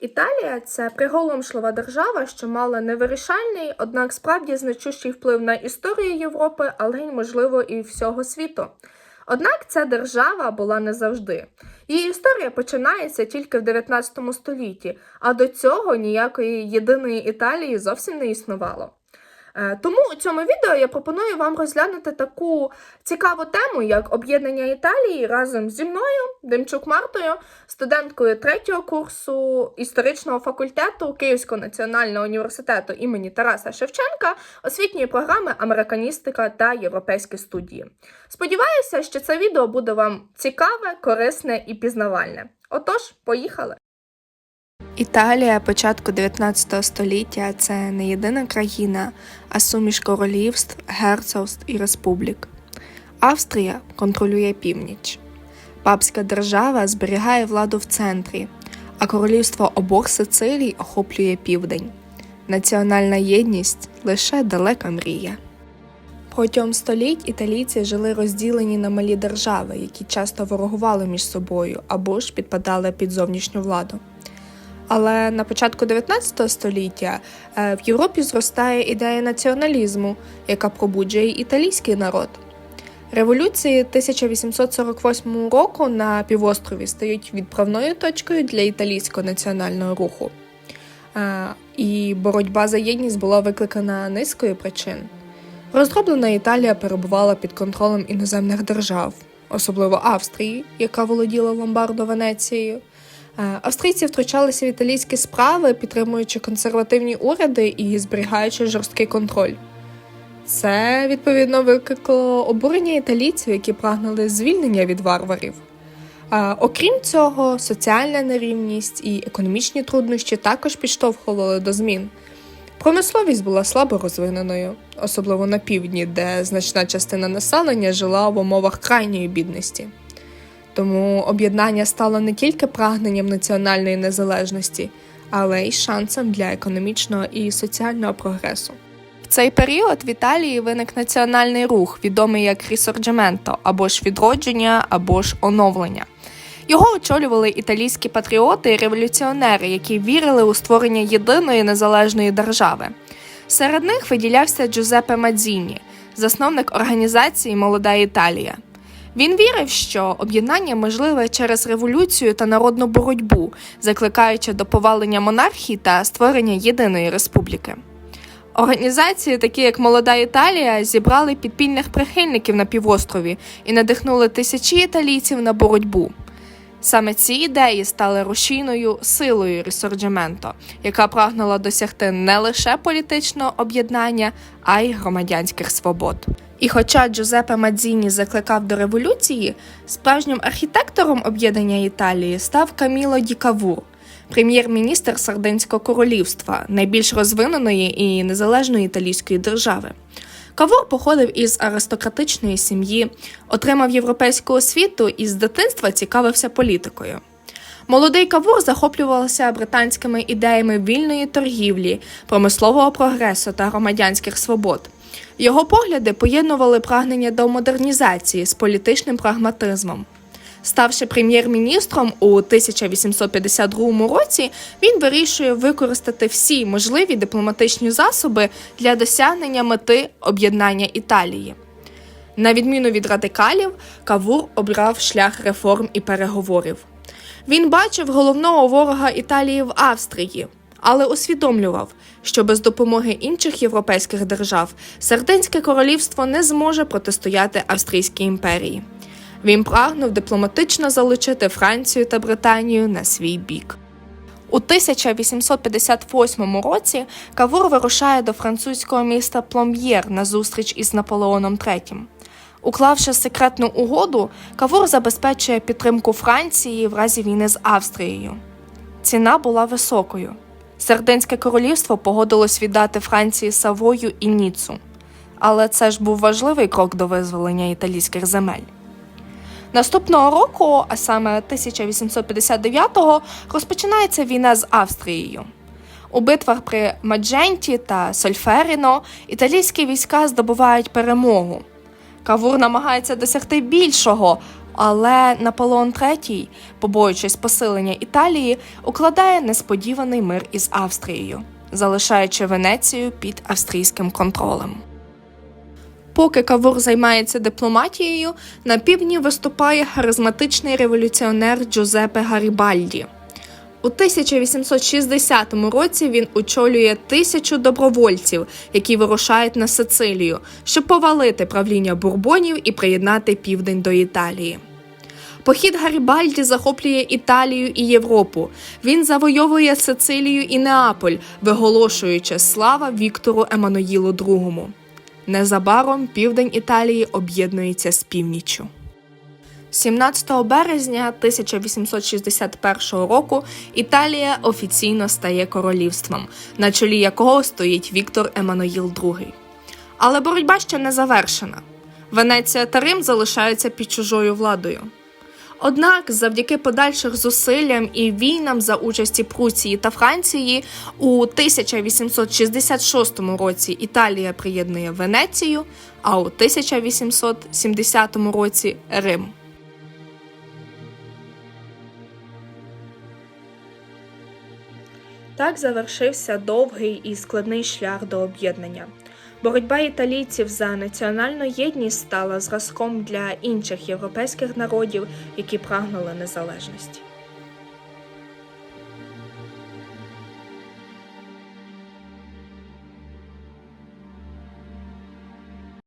Італія це приголомшлива держава, що мала невирішальний, однак справді значущий вплив на історію Європи, але й, можливо, і всього світу. Однак ця держава була не завжди. Її історія починається тільки в 19 столітті, а до цього ніякої єдиної Італії зовсім не існувало. Е, Тому у цьому відео я пропоную вам розглянути таку цікаву тему, як об'єднання Італії разом зі мною, Демчук Мартою, студенткою третього курсу історичного факультету Київського національного університету імені Тараса Шевченка, освітньої програми Американістика та європейські студії. Сподіваюся, що це відео буде вам цікаве, корисне і пізнавальне. Отож, поїхали! Італія початку 19 століття це не єдина країна, а суміш королівств, герцогств і республік. Австрія контролює північ. Папська держава зберігає владу в центрі, а королівство обох Сицилій охоплює південь. Національна єдність лише далека мрія. Протягом століть італійці жили розділені на малі держави, які часто ворогували між собою або ж підпадали під зовнішню владу. Але на початку 19 століття е, в Європі зростає ідея націоналізму, яка пробуджує італійський народ. Революції 1848 року на півострові стають відправною точкою для італійського національного руху. Е, І боротьба за єдність була викликана низкою причин. Розроблена Італія перебувала під контролем іноземних держав, особливо Австрії, яка володіла Ломбардо Венецією. Е, Австрійці втручалися в італійські справи, підтримуючи консервативні уряди і зберігаючи жорсткий контроль. Це відповідно викликало обурення італійців, які прагнули звільнення від варварів. Окрім цього, соціальна нерівність і економічні труднощі також підштовхували до змін. Промисловість була слабо розвиненою, особливо на півдні, де значна частина населення жила в умовах крайньої бідності. Тому об'єднання стало не тільки прагненням національної незалежності, але й шансом для економічного і соціального прогресу. В цей період в Італії виник національний рух, відомий як рісорджементо, або ж відродження, або ж оновлення. Його очолювали італійські патріоти і революціонери, які вірили у створення єдиної незалежної держави. Серед них виділявся Джузеппе Мадзіні, засновник організації Молода Італія. Він вірив, що об'єднання можливе через революцію та народну боротьбу, закликаючи до повалення монархії та створення єдиної республіки. Організації, такі як Молода Італія, зібрали підпільних прихильників на півострові і надихнули тисячі італійців на боротьбу. Саме ці ідеї стали рушійною силою Рісорджементо, яка прагнула досягти не лише політичного об'єднання, а й громадянських свобод. І хоча Джузеппе Мадзіні закликав до революції, справжнім архітектором об'єднання Італії став Каміло Ді Кавур, прем'єр-міністр Сардинського королівства, найбільш розвиненої і незалежної італійської держави. Кавур походив із аристократичної сім'ї, отримав європейську освіту і з дитинства цікавився політикою. Молодий Кавур захоплювався британськими ідеями вільної торгівлі, промислового прогресу та громадянських свобод. Його погляди поєднували прагнення до модернізації з політичним прагматизмом. Ставши прем'єр-міністром у 1852 році, він вирішує використати всі можливі дипломатичні засоби для досягнення мети об'єднання Італії. На відміну від радикалів, Кавур обрав шлях реформ і переговорів. Він бачив головного ворога Італії в Австрії, але усвідомлював, що без допомоги інших європейських держав Сардинське королівство не зможе протистояти Австрійській імперії. Він прагнув дипломатично залучити Францію та Британію на свій бік. У 1858 році Кавур вирушає до французького міста Пломб'єр на зустріч із Наполеоном III. Уклавши секретну угоду, Кавур забезпечує підтримку Франції в разі війни з Австрією. Ціна була високою. Сердинське королівство погодилось віддати Франції Савою і Ніцу. Але це ж був важливий крок до визволення італійських земель. Наступного року, а саме 1859-го, розпочинається війна з Австрією. У битвах при Мадженті та Сольферіно італійські війська здобувають перемогу. Кавур намагається досягти більшого, Але Наполеон III, побоюючись посилення Італії, укладає несподіваний мир із Австрією, залишаючи Венецію під австрійським контролем. Поки Кавур займається дипломатією, на півдні виступає харизматичний революціонер Джузепе Гарібальді. У 1860 році він очолює тисячу добровольців, які вирушають на Сицилію, щоб повалити правління бурбонів і приєднати південь до Італії. Похід Гарібальді захоплює Італію і Європу. Він завойовує Сицилію і Неаполь, виголошуючи слава Віктору Еммануїлу II. Незабаром південь Італії об'єднується з північчю. 17 березня 1861 року Італія офіційно стає королівством, на чолі якого стоїть Віктор Еммануїл II. Але боротьба ще не завершена. Венеція та Рим залишаються під чужою владою. Однак, завдяки подальших зусиллям і війнам за участі Пруції та Франції, у 1866 році Італія приєднує Венецію, а у 1870 році Рим. Так завершився довгий і складний шлях до об'єднання. Боротьба італійців за національну єдність стала зразком для інших європейських народів, які прагнули незалежності.